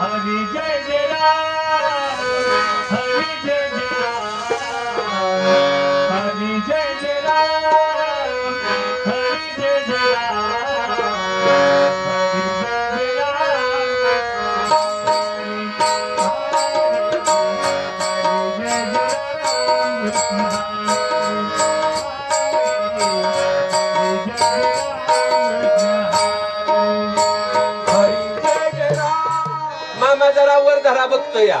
हरी जय जय धरा बघतो या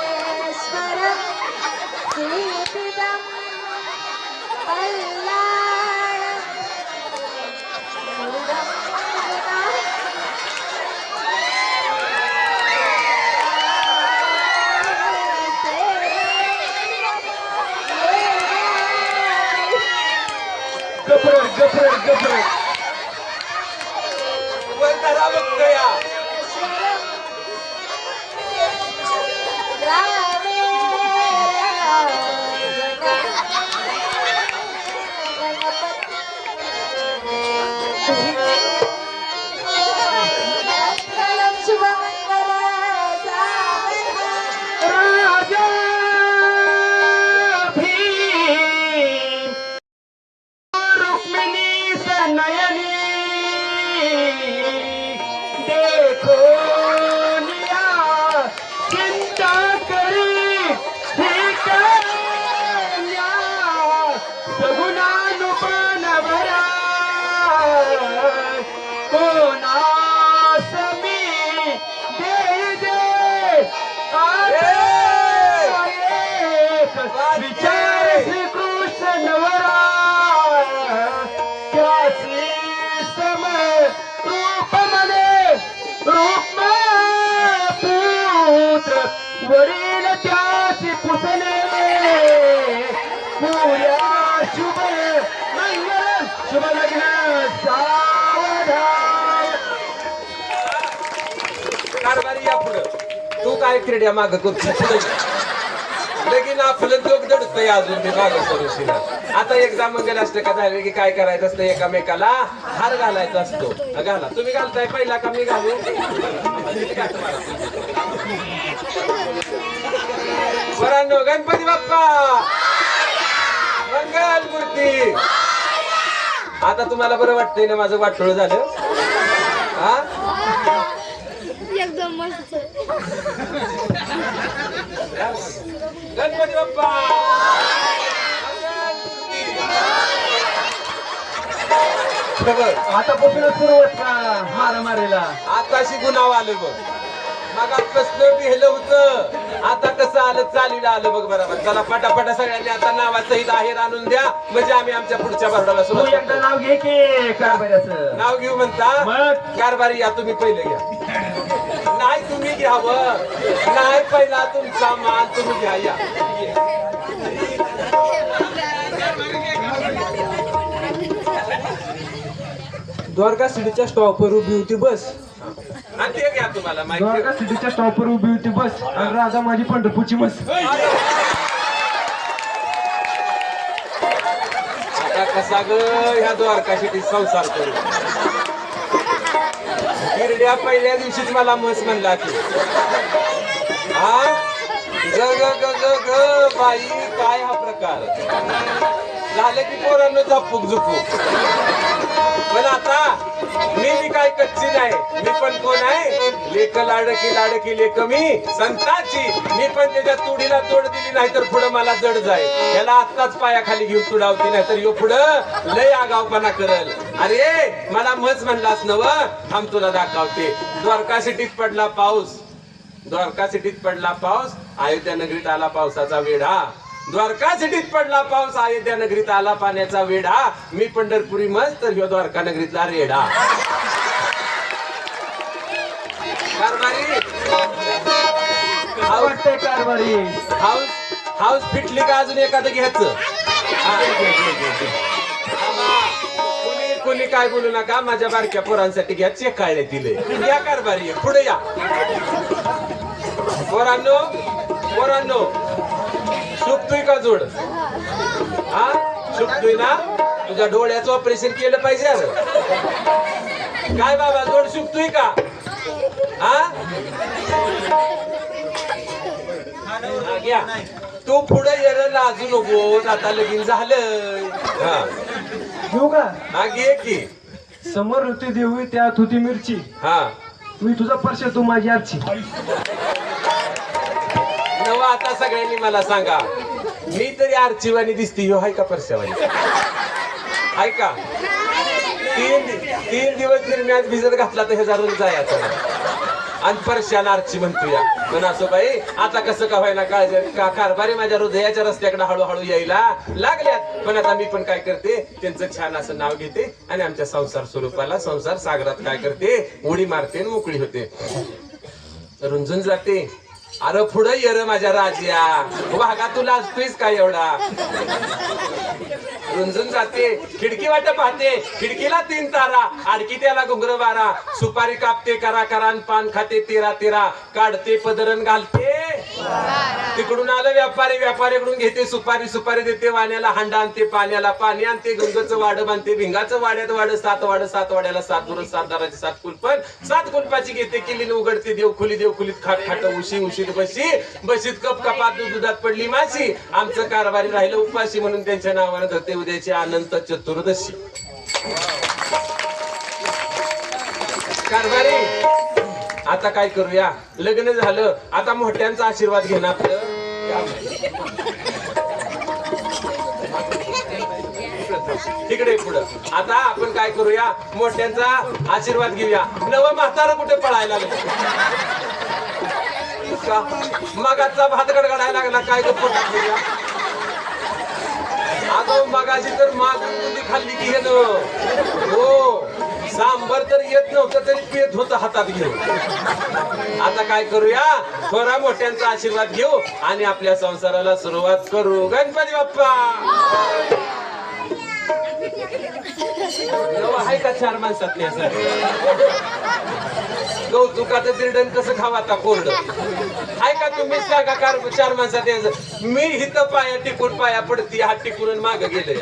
गफर गफर गफर वर धरा बघतो या राजा काय क्रीडा माग करतो लगीन आपलं जोग दडतंय अजून ते माग सरुशीला आता एकदा असते का झाले की काय करायचं असतं एकामेकाला? हार घालायचा असतो. घाला. तुम्ही घालताय पहिला का मी घालू? वरांनो गणपती बाप्पा! मंगल मूर्ती आता तुम्हाला बरं वाटतंय ना माझं वाटोळ झालं हा एकदम मस्त गणपती बाप्पा! बघ. आतापासूनच सुरुवात का? मारामारीला आताशी गुन्हा आलं बघ. मग कसलं बिहलं होतं आता कसं आलं चालीला आलं बघ बरोबर. चला पटापटा सगळ्यांनी आता नावासहित आहेर आणून द्या. म्हणजे आम्ही आमच्या पुढच्या भरडाला तू सुरुवात एकदा. नाव घे की कारभाऱ्याचं. नाव घेऊ म्हणता? मग? कारभारी या तुम्ही पहिले घ्या. नाही तुम्ही घ्यावं. नाही पहिला तुमचा माल तुम्ही घ्या या द्वारका सिटीच्या स्टॉपवर उभी होती बस. आणि ते घ्या तुम्हाला माहिती द्वारका सिटीच्या स्टॉपवर उभी होती बस. आणि राजा माझी पंढरपूरची मस आता कसा ग ह्या द्वारका सिटी संसार करू? त्या पहिल्या दिवशीच मला मस म्हणला की हा? ग ग ग ग ग बाई काय हा प्रकार? झालं की पोरांना झपूक झुपूक. पण आता मी मी काय कच्ची नाही. मी पण कोण आहे? लेख लाडकी लाडकी लेख मी. संताची. मी पण त्याच्या तुडीला तोड दिली नाही तर पुढं मला जड जाईल. याला आत्ताच पायाखाली घेऊन तुडावती नाही तर यो पुढं लय आगावपणा करल. अरे मला मच म्हणलास नव थांब तुला दाखवते. द्वारका सिटीत पडला पाऊस. द्वारका सिटीत पडला पाऊस अयोध्या नगरीत आला पावसाचा वेढा. द्वारका सिटीत पडला पाऊस अयोध्या नगरीत आला पाण्याचा वेढा. मी पंढरपुरी मस्त तर ह्यो द्वारका नगरीतला रेढा. कारभारी? हाऊस कारभारी? हाऊस हाऊस फिटली का अजून एखादं घ्यायचं. कोणी काय बोलू नका माझ्या बारक्या पोरांसाठी घ्या चेक काढले दिले या कारभारी पुढे या. पोरांनो पोरांनो शुकतोय का जोड? हा? शुकतोय ना? तुझ्या डोळ्याचं ऑपरेशन केलं पाहिजे अरे. काय बाबा जोड शुकतोय का? हा? हा, घ्या. तू पुढे येणं लाजू नको. आता लगीन झालं हा. घेऊ का? हा घे की. समोर होती देवी त्यात होती मिरची. हा. मी तुझा परशा तू माझी आजची. नवा आता सगळ्यांनी मला सांगा. मी तरी आरचीवाणी दिसती ह्यो हाय का परशावानी हाय का? तीन तीन दिवस जर मी आज भिजत घातला तर हे जाऊन जायचं आणि परश्याला आरची म्हणतोया. पण असो बाई आता कसं का व्हायला काळजी? का कारभारी माझ्या हृदयाच्या रस्त्याकडे हळूहळू यायला लागल्यात? पण आता मी पण काय करते त्यांचं छान असं नाव घेते आणि आमच्या संसार स्वरूपाला संसार सागरात काय करते? उडी मारते आणि मोकळी होते. रुंजून जाते. अरे पुढे ये रे माझ्या राजा भागा तुला? असतोयस का एवढा? रुंजून जाते. खिडकी वाट पाहते. खिडकीला तीन तारा. आडकी त्याला घुंगर बारा. सुपारी कापते करा करान पान खाते तेरा तेरा. काढते पदरण घालते. तिकडून आलं व्यापारी. व्यापारीकडून घेते सुपारी. सुपारी देते वाण्याला हांडा आणते पाण्याला पाणी आणते गंगचं वाड बांधते भिंगाचं वाड्यात वाड सात वाड सात वाड्याला सात दुर सात दाराची सात कुलपण सात कुलपाची घेते किल्लीने उघडते देवखुली देवखुलीत खाट खाट उशी. उशीत बशी बशीत कप कपात दुधात पडली माशी. आमचं कारभारी राहिलं उपाशी म्हणून त्यांच्या नावानं धरते उद्याची अनंत चतुर्दशी. कारभारी आता काय करूया? लग्न झालं आता मोठ्यांचा आशीर्वाद घेणं आपलं. तिकडे पुढं. आता आपण काय करूया? मोठ्यांचा आशीर्वाद घेऊया. नव म्हातारा कुठे पळायला लागलं? का? मगाचा भात गडगडायला लागला काय गप्प अगं मगाशी तर माग खाल्ली की हे हो सांबर तर येत नव्हतं तरी पेत होत हातात घेऊन. आता काय करूया? थोरा मोठ्यांचा आशीर्वाद घेऊ आणि आपल्या संसाराला सुरुवात करू. गणपती बाप्पा! आहे का चार माणसात कौतुकाचं दिरडण कसं खावा आता कोरड. आहे का तुम्ही सांगा कार चार माणसात यायचं? मी हिथं पाया टिकून पाया पडती हात टिकून माग गेले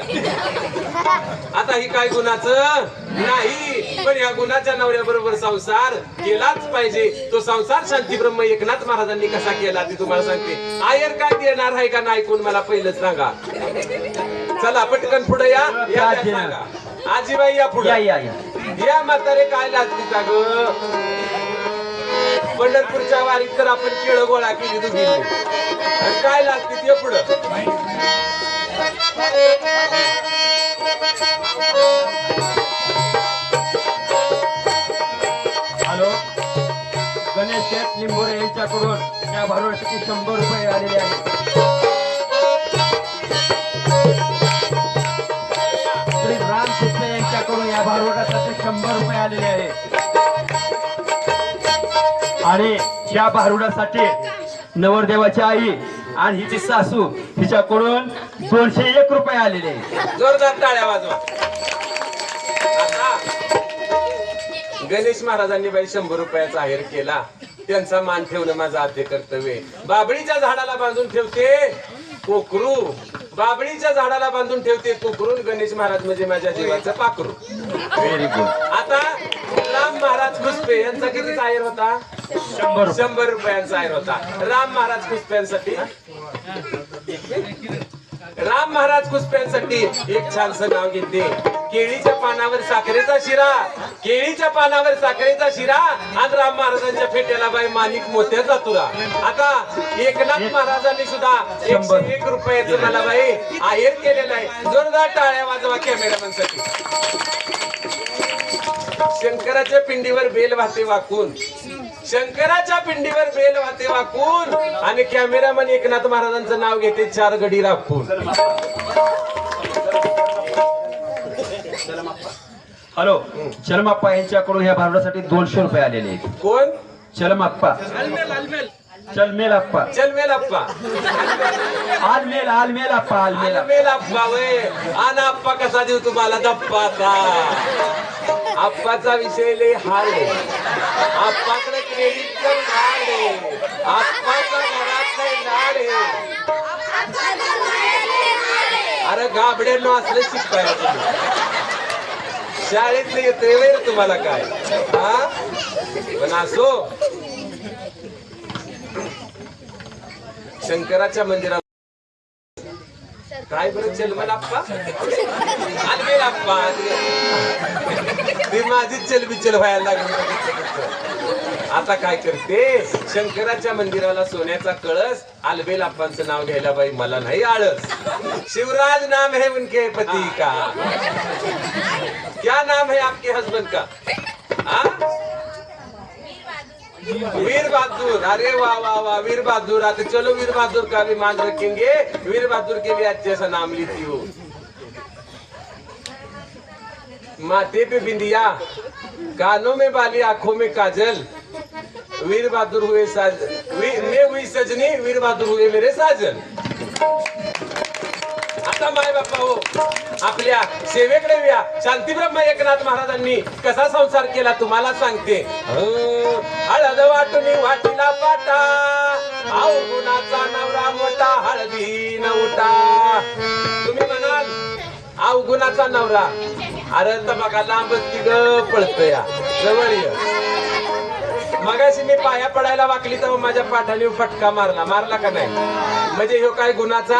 आता ही काय गुणाचं? नाही. पण या गुणाच्या नवऱ्याबरोबर संसार केलाच पाहिजे. तो संसार शांती ब्रह्म एकनाथ महाराजांनी कसा केला ते तुम्हाला सांगते. आयर काय देणार आहे का नाही कोण मला पहिलंच सांगा. चला पटकन पुढे या. या या सांगा. आजीबाई या पुढे. या या या. या म्हातारे काय लागते का ग? पंढरपूरच्या वारीत तर आपण केळ गोळा केली तुम्ही आणि काय लागते ते पुढं. हॅलो? गणेश शेठ लिंबोरे यांच्याकडून या भारुडासाठी शंभर रुपये आलेले आहेत. आणि या भारुडासाठी नवरदेवाची आई आणि हिची सासू हिच्याकडून दोनशे एक रुपये आलेले. जोरदार टाळ्या वाजवा. आता गणेश महाराजांनी बाई शंभर रुपयाचा आहेर केला. त्यांचा मान ठेवणं माझं आद्य कर्तव्य. बाबळीच्या झाडाला बांधून ठेवते कोकरू. बाबळीच्या झाडाला बांधून ठेवते कोकरून गणेश महाराज म्हणजे माझ्या जीवाचं पाकरू व्हेरी गुड आता राम महाराज खुसपे यांचा किती आहेर होता? शंभर रुपये. शंभर रुपयांचा आहेर होता. राम महाराज खुसप्यांसाठी राम महाराज कुसप्यांसाठी एक छानस नाव घेते. केळीच्या पानावर साखरेचा शिरा. केळीच्या पानावर साखरेचा शिरा. आणि राम महाराजांच्या फेट्याला बाई माणिक मोत्याचा तुरा आता एकनाथ महाराजांनी सुद्धा. एकशे एक रुपयाचं मला बाई आहेर केलेलं आहे. जोरदार टाळ्या वाजवा कॅमेरामॅनसाठी शंकराच्या पिंडीवर बेल वाहते वाकून. शंकराच्या पिंडीवर बेल वाहते वाकून. आणि कॅमेरामन एकनाथ महाराजांचं नाव घेते चार गडी राखून हॅलो चलमाप्पा यांच्याकडून ह्या भारुडासाठी दोनशे रुपये आलेले आहेत. कोण? चलमाप्पा. चलमेल अप्पा चलमेल अप्पा आलमेल. आलमेल अप्पा आलमेल अप्पा. चलमेल अप्पा वय. आणि अप्पा कसा देऊ तुम्हाला? दप्पाचा आप्पाचा विषय लय हार आहे. अप्पाकडे क्रेडिट कार्ड आहे. आप्पाचा घरात नाही आहे. अरे गाबड्यांना असलं शिकताय तुम्ही. शाळेत येतोय वेळ तुम्हाला काय? हा? पण असो. शंकराच्या मंदिरात काय बरं चलमन आप्पा आलमेल आप्पा ती माझीच चलबिचल व्हायला लागली. आता काय करते? शंकराच्या मंदिराला सोन्याचा कळस आलबेल आप्पांचं नाव घ्यायला बाई मला नाही आळस. शिवराज नाम है उनके पती का? क्या नाम है आपके हस्बंड का? हा वीर बहादुर अरे वाह वाह वाह वीर बहादुर आते चलो वीर बहादुर का भी मान रखेंगे। वीर बहादुर के भी अच्छे से नाम लेती हो माथे पे बिंदिया कानों में बाली आँखों में काजल। वीर बहादुर हुए साज वी, मैं हुई सजनी वीर बहादुर हुए मेरे साजन। आता माय बाप्पा हो. आपल्या सेवेकडे या शांतीब्रह्म एकनाथ महाराजांनी कसा संसार केला तुम्हाला सांगते. हळद वाटून वाटीला पाटा. आऊ गुणाचा नवरा मोठा हळदी नवटा. तुम्ही म्हणाल आऊ गुणाचा नवरा. अरे तर बघा लांबच की पळत या. जवळ ये. मगाशी मी पाया पडायला वाकली तेव्हा माझ्या पाठाने फटका मारला. मारला का नाही? म्हणजे ह्यो काय गुणाचा?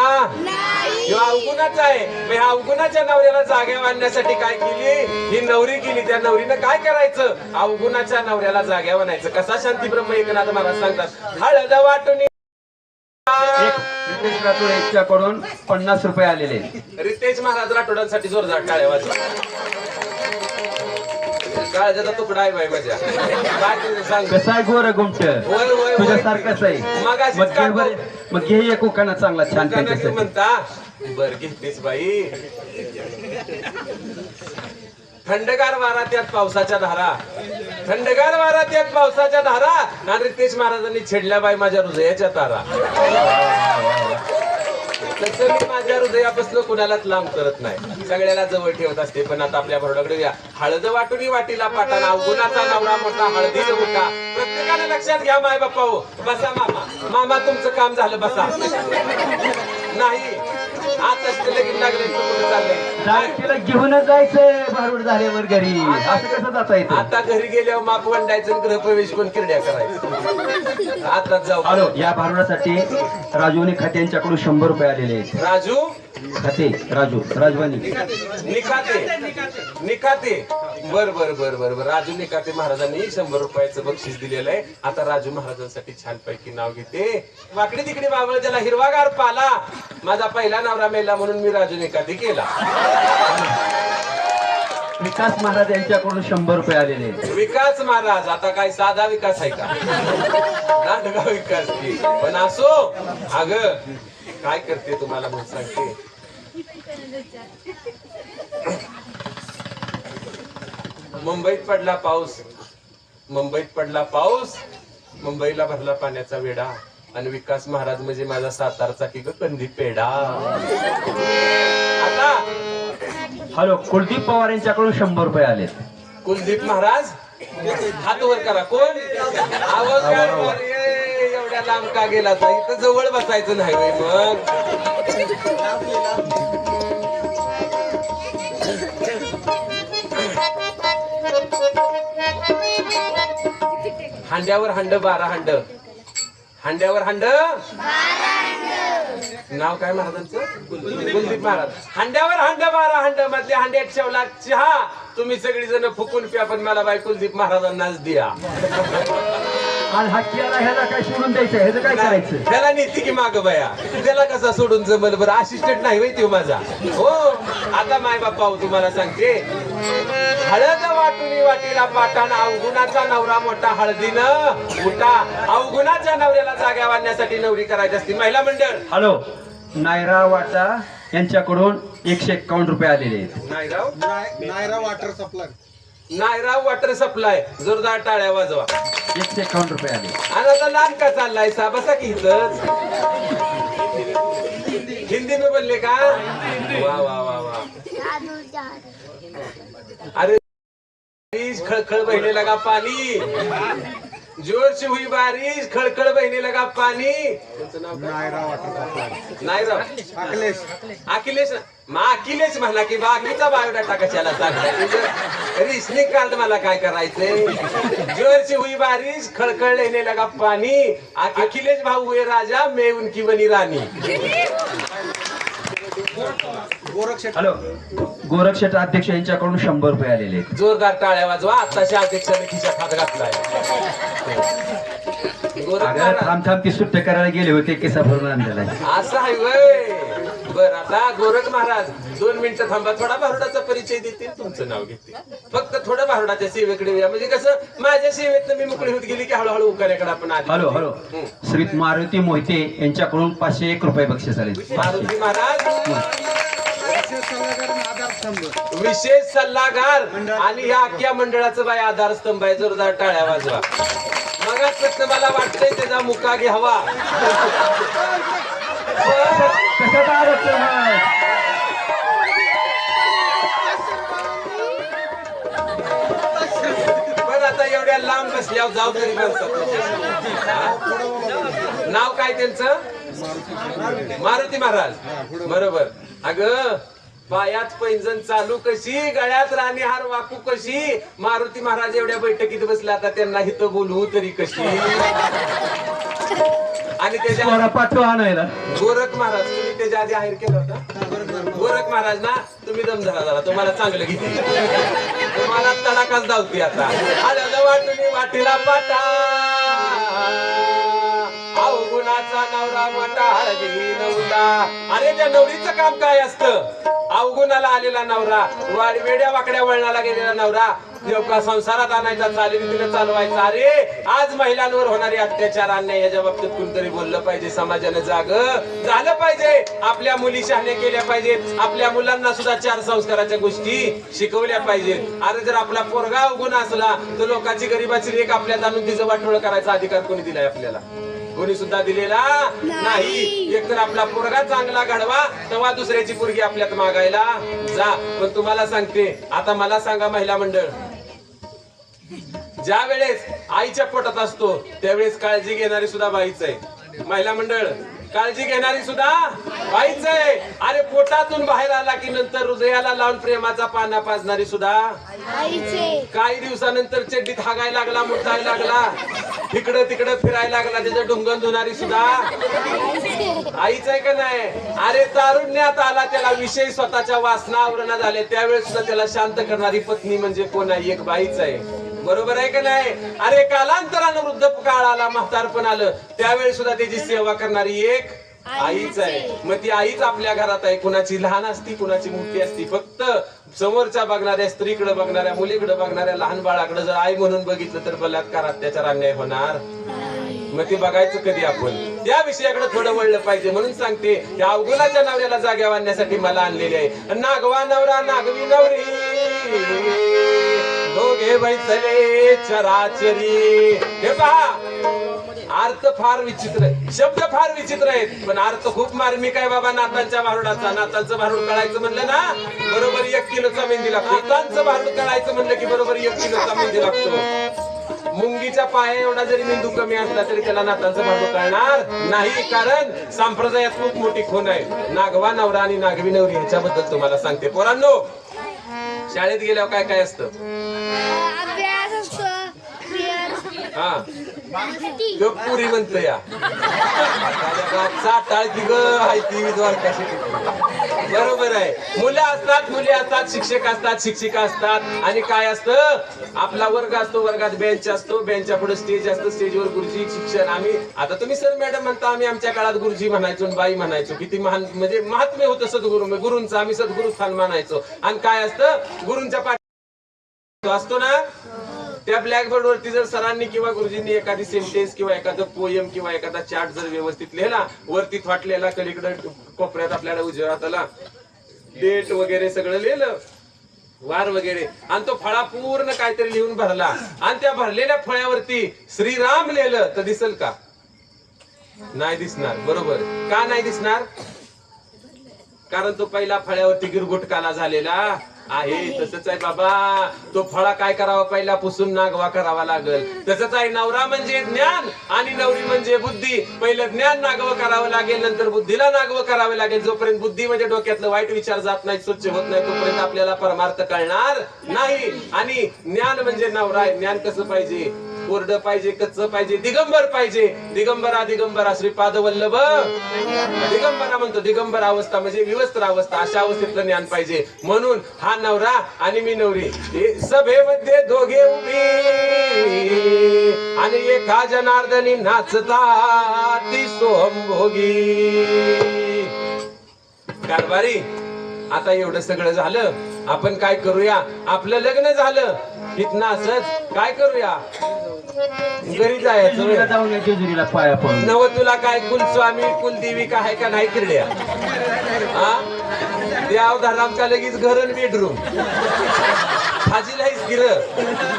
अवगुणाचा आहे. मग ह्या अवगुणाच्या नवऱ्याला जाग्यावर आणण्यासाठी काय केली? ही नवरी केली त्या नवरीनं काय करायचं? अवगुणाच्या नवऱ्याला जाग्यावर आणायचं कसा शांती ब्रह्म एकनाथ महाराज सांगतात हळद वाटून रितेश राठोड यांच्याकडून पन्नास रुपये आलेले. रितेश महाराज राठोडांसाठी जोरदार टाळ्या वाजवा. काळजाचा तुकडा आहे बाई माझ्या. काय सांग? कसं आहे गोर गुमट? होय, होय, होय. तुझ्यासारखंच आहे. मग मग घे एक उखाणा चांगला छान म्हणता? बर घेतलीच बाई. थंडगार वारा त्यात पावसाच्या धारा. थंडगार वारा त्यात पावसाच्या धारा. आणि रितेश महाराजांनी छेडल्या बाई माझ्या हृदयाच्या तारा. तसं मी माझ्या हृदयापासून कुणालाच लांब करत नाही. सगळ्याला जवळ ठेवत असते पण आता आपल्या भरडाकडे या. हळद वाटून वाटीला पाटाना अवगुणाचा नवरा मोठा हळदी मोठा. प्रत्येकाने लक्षात घ्या माय बाप्पा हो बसा मामा. मामा तुमचं काम झालं बसा. नाही. आताच ते लगीन लागले कुठे चाललंय दाखीला घेऊनच जायचंय भारूड झाल्यावर घरी. असं कसं जाता येतं? आता घरी गेल्यावर माप वंडायचं गृहप्रवेश कोण किरड्या करायचं? आताच जाऊ. हॅलो या भारुडासाठी राजूने खाते यांच्याकडून शंभर रुपये आलेले आहेत. राजू? खाते राजू राजवानी. निकाते निकाते बर बर बर बर बर. राजू निकाते महाराजांनी शंभर रुपयाचं बक्षीस दिलेलं आहे. आता राजू महाराजांसाठी छान पैकी नाव घेते. वाकडी तिकडे बाबळ त्याला हिरवागार पाला. माझा पहिला नवरा मेला म्हणून मी राजू निकाते केला. विकास महाराज यांच्याकडून शंभर रुपये आलेले आहेत. विकास महाराज आता काय साधा विकास आहे का? दांडगा विकास की. पण असो अग काय करते तुम्हाला मग सांगते? मुंबईत पडला पाऊस. मुंबईत पडला पाऊस. मुंबईला भरला पाण्याचा वेढा. आणि विकास महाराज म्हणजे माझा सातारचा की ग कंदी पेढा. आता हॅलो कुलदीप पवार यांच्याकडून शंभर रुपये आलेत कुलदीप महाराज हात वर करा. कोण? आवाज एवढ्या लांब का गेला तर इथं जवळ बसायचं नाही मग. हांड्यावर हांड बारा हांड. हांड्यावर हांड. नाव काय महाराजांचं? कुलदीप महाराज. हांड्यावर हांड बारा हांड. मधल्या हांड्यात ठेवला चहा. तुम्ही सगळी जण फुकून प्या पण मला बाई कुलदीप महाराजांनाच द्या. आणि केला ह्याला काय सोडून द्यायचं? ह्याचं काय करायचं? त्याला नेती की माग बया? त्याला कसा सोडून जमल बरं? असिस्टंट नाही होय तो माझा. हो. आता माय बाप्पा हो तुम्हाला सांगते. हळद वाटुनी वाटीला पाटाण अवगुणाचा नवरा मोठा हळदीनं उठा. अवगुणाच्या नवऱ्याला जाग्या वाढण्यासाठी नवरी करायची असती. महिला मंडळ. हॅलो. नायरा वाटा यांच्याकडून एकशे एक्कावन्न रुपये आलेले आहेत. नायराव नायरा वॉटर सप्लाय नायराव वॉटर सप्लाय जोरदार टाळ्या वाजवा. एकशे एक्कावन्न रुपये आले. आणि आता लांब का चाललाय? सा बसा की इथंच? हिंदी में बोलले का? वा वा वा वा. अरे बारिश खळखळ बहने लगा पानी जोर से हुई बारिश खळखळ बहने लगा पानी नाही राव. अखिलेश. अखिलेश मग अखिलेश म्हणला की बाकीचा बायोडाटा कशाला सांगता रिसनिंग कार्ड मला काय करायचंय जोरची हुई बारिश खळखळ लेने लगा पानी अखिलेश भाऊ हुए राजा मैं उनकी बनी रानी. गोरख शेट हॅलो. गोरक्षेट अध्यक्ष यांच्याकडून शंभर रुपये आलेले आहेत. जोरदार टाळ्या वाजवा. आत्ताच्या अध्यक्षाने खिशा खात घातलाय. अगं थांब थांब ती सुट्ट करायला गेले होते केसा भरून आणलेला आहे. असं आहे वय. बर आता गोरख महाराज दोन मिनिटं थांबा. थोडा भारुडाचा परिचय देतील. तुमचं नाव घेतील. फक्त थोडं भारुडाच्या सेवेकडे म्हणजे कसं माझ्या सेवेत मी मोकळी होत गेली की हळूहळू उकाऱ्याकडे आपण आले हॅलो हॅलो. हं. श्री मारुती मोहिते यांच्याकडून पाचशे एक रुपये बक्षीस आले. मारुती महाराज. विशेष सल्लागार आणि या अख्ख्या मंडळाचं बाय आधारस्तंभ आहे. जोरदार टाळ्या वाजवा. मग प्रश्न मला वाटतंय त्याचा मुका घ्यावा? पण आता एवढ्या लांब बसल्यावर जाऊ तरी नाव काय त्यांचं? मारुती महाराज. बरोबर. अग पायात पैंजण चालू कशी? गळ्यात राणी हार वाकू कशी? मारुती महाराज एवढ्या बैठकीत बसला आता त्यांना इथं बोलवू तरी कशी? आणि त्याच्या पाठवा आणायला. गोरख महाराज तुम्ही त्याच्या आधी आहेर केला होता? गोरख महाराज ना तुम्ही दम जरा तुम्हाला चांगलं घेतली तुम्हाला तडाखाच धावती आता. आलं वाटून वाटीला पाटा अवगुणाचा नवरा मोठा हळदी नवरा अरे त्या नवरीचं काम काय असतं? अवगुणाला आलेला नवरा वेड्या वाकड्या वळणाला गेलेला नवरा देवका संसारात आणायचा चालीरीतीने चालवायचा. अरे आज महिलांवर होणारे अत्याचार अन्याय याच्या बाबतीत कुणीतरी बोललं पाहिजे समाजानं जाग. झालं पाहिजे. आपल्या मुली शहाणे केल्या पाहिजेत. आपल्या मुलांना सुद्धा चार संस्काराच्या गोष्टी शिकवल्या पाहिजेत. अरे जर आपला पोरगा अवगुण असला तर लोकांची गरीबाची लेख आपल्यात आणून तिचं वाटोळ करायचा अधिकार कोणी दिलाय आपल्याला? कोणी सुद्धा दिलेला नाही. एकतर आपला पोरगा चांगला घडवा तेव्हा दुसऱ्याची पोरगी आपल्यात मागायला जा. पण तुम्हाला सांगते आता मला सांगा महिला मंडळ. ज्या वेळेस आईच्या पोटात असतो त्यावेळेस काळजी घेणारी सुद्धा बाईच आहे. महिला मंडळ काळजी घेणारी सुद्धा बाईच आहे. अरे पोटातून बाहेर आला की नंतर हृदयाला लावून प्रेमाचा पाना पाजणारी सुद्धा काही दिवसानंतर चड्डीत हागायला लागला मुठायला लागला. तिकडं तिकडं फिरायला लागला त्याचं ढुंगण धुणारी सुद्धा. आईच आहे का नाही? अरे तारुण्यात आला त्याला विषय स्वतःच्या वासना आवरणा झाले. त्यावेळेस सुद्धा त्याला शांत करणारी पत्नी म्हणजे कोण आहे एक बाईच आहे. बरोबर आहे का नाही? अरे कालांतरानं वृद्ध काळ आला म्हातारपण आलं. त्यावेळेस सुद्धा त्याची सेवा करणारी एक आईच आहे. मग ती आईच आपल्या घरात आहे. कुणाची लहान असती कुणाची मोठी असती. फक्त समोरच्या बघणाऱ्या स्त्रीकडे बघणाऱ्या मुलीकडे बघणाऱ्या लहान बाळाकडे जर आई म्हणून बघितलं तर बलात्कार अत्याचार अन्याय होणार? मग ते बघायचं कधी आपण? त्या विषयाकडे थोडं वळलं पाहिजे. म्हणून सांगते त्या अवगुणाच्या नवऱ्याला जाग्या बांधण्यासाठी मला आणलेले आहे. नागवा नवरा नागवी नवरी. दोघे बैसले चराचरी. हे पहा अर्थ फार विचित्र आहे. शब्द फार विचित्र आहेत पण अर्थ खूप मार्मिक आहे बाबा. नातांच्या भारुडाचा नातांचं भारूड कळायचं म्हणलं ना बरोबर एक किलोचा मेंदी लागतो. नातांचं भारूड कळायचं म्हणलं की बरोबर एक किलोचा मेंदी लागतो. मुंगीच्या पाया एवढा जरी मेंदू कमी असला तरी त्याला नातांचं भांडू कळणार नाही कारण संप्रदायात खूप मोठी खून आहे. नागवा नवरा आणि नागवी नवरी ह्याच्याबद्दल तुम्हाला सांगते. पोरांनो शाळेत गेल्यावर काय काय असतं? अभ्यास असतो. हा. गप्पुरी पुरी म्हणतो या. चाटाळ ग हाय ती बरोबर आहे. मुलं असतात मुली असतात शिक्षक असतात शिक्षिका असतात. आणि काय असतं? आपला वर्ग असतो वर्गात बेंच असतो बेंचच्या पुढे स्टेज असतं स्टेजवर गुरुजी शिक्षण. आम्ही आता तुम्ही सर मॅडम म्हणता आम्ही आमच्या काळात गुरुजी म्हणायचो आणि बाई म्हणायचो. किती महान म्हणजे महात्म्य होतं सद्गुरु गुरुंचं आम्ही सद्गुरु स्थान मानायचो. आणि काय असतं? गुरुंच्या पाठी असतो ना? त्या ब्लॅकबोर्ड वरती जर सरांनी किंवा गुरुजींनी एखादी सेंटेन्स किंवा एखादं पोयम किंवा एखादा चार्ट जर व्यवस्थित लिहिला वरती थाटलेला कलीकडे कोपऱ्यात आपल्याला उजव्यात आला डेट वगैरे सगळं लिहिलं वार वगैरे आणि तो फळा पूर्ण काहीतरी लिहून भरला आणि त्या भरलेल्या फळ्यावरती श्रीराम लिहिलं तर दिसल का? नाही दिसणार बरोबर. का नाही दिसणार? कारण तो पहिला फळ्यावरती गिरगुटकाला झालेला. आहे तसंच आहे बाबा. तो फळा काय करावा? पहिला पुसून नागवा करावा लागेल. तसंच आहे नवरा म्हणजे ज्ञान आणि नवरी म्हणजे बुद्धी. पहिलं ज्ञान नागवं करावं लागेल नंतर बुद्धीला नागवं करावे लागेल. जोपर्यंत बुद्धी म्हणजे डोक्यातलं वाईट विचार जात नाही स्वच्छ होत नाही तोपर्यंत आपल्याला परमार्थ कळणार नाही. आणि ज्ञान म्हणजे नवरा ज्ञान कसं पाहिजे? कोरड पाहिजे कच्च पाहिजे दिगंबर पाहिजे. दिगंबरा दिगंबरा श्री पादवल्लभ. दिगंबरा म्हणतो दिगंबर अवस्था म्हणजे विवस्त्र अवस्था अशा अवस्थेतलं ज्ञान पाहिजे. म्हणून हा नवरा आणि मी नवरी सभेमध्ये दोघे उभी. आणि एका जनार्दनी नाचता ती सोहमभोगी. कारभारी आता एवढं सगळं झालं आपण काय करूया? आपलं लग्न झालं. इथनं असंच काय करूया? घरी जायचं जाऊन जेजुरीला पाया पडून नव तुला काय कुलस्वामी कुलदेवी का का नाही किरड्या हा ते अवधारामच्या लगेच घर आणि बेडरूम हाजीलाहीच गिर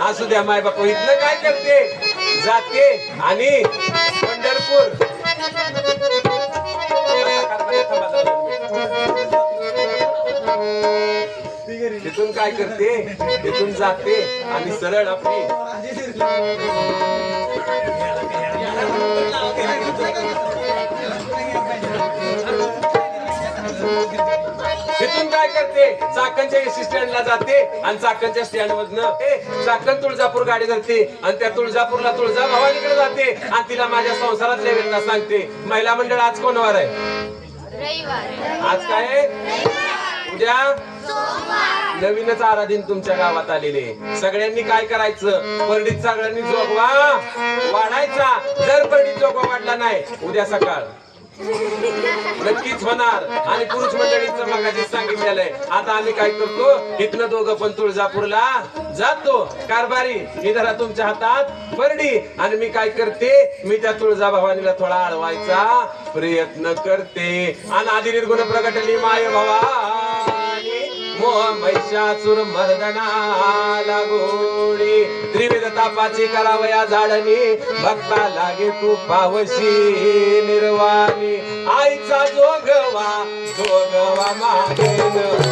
असू द्या माय बापू इथलं काय करते? जाते आणि पंढरपूर. तिथून काय करते? तिथून जाते आणि सरळ आपली तिथून काय करते? चाकणच्या एसी स्टँडला जाते आणि चाकणच्या स्टँड मधनं चाकण तुळजापूर गाडी धरते आणि त्या तुळजापूरला तुळजा भवानीकडे जाते आणि तिला माझ्या संसारात लेवेलला सांगते महिला मंडळ आज कोणवार आहे? आज काय? उद्या? नवीनच आराधीन तुमच्या गावात आलेले. सगळ्यांनी काय करायचं? परडीत सगळ्यांनी जोगवा. वाढायचा. जर परडीत जोगवा वाढला नाही उद्या सकाळ. नक्कीच होणार. आणि पुरुष मंडळीचं मगाशी सांगितलेलं आहे. आता आम्ही काय करतो? इथनं दोघं पण तुळजापूरला जातो. कारभारी मी जरा तुमच्या हातात परडी. आणि मी काय करते? मी त्या तुळजा भवानीला थोडा अडवायचा प्रयत्न करते. आणि आधी निर्गुण प्रगटली माय भावा. मोह महिषासुर मर्दना गोडी त्रिविध तापाची करावया झाडणी भक्ता लागे तू पावशी निर्वाणी. आईचा जोगवा जोगवा मागेन आईचा जोगवा जोगवा मागेन.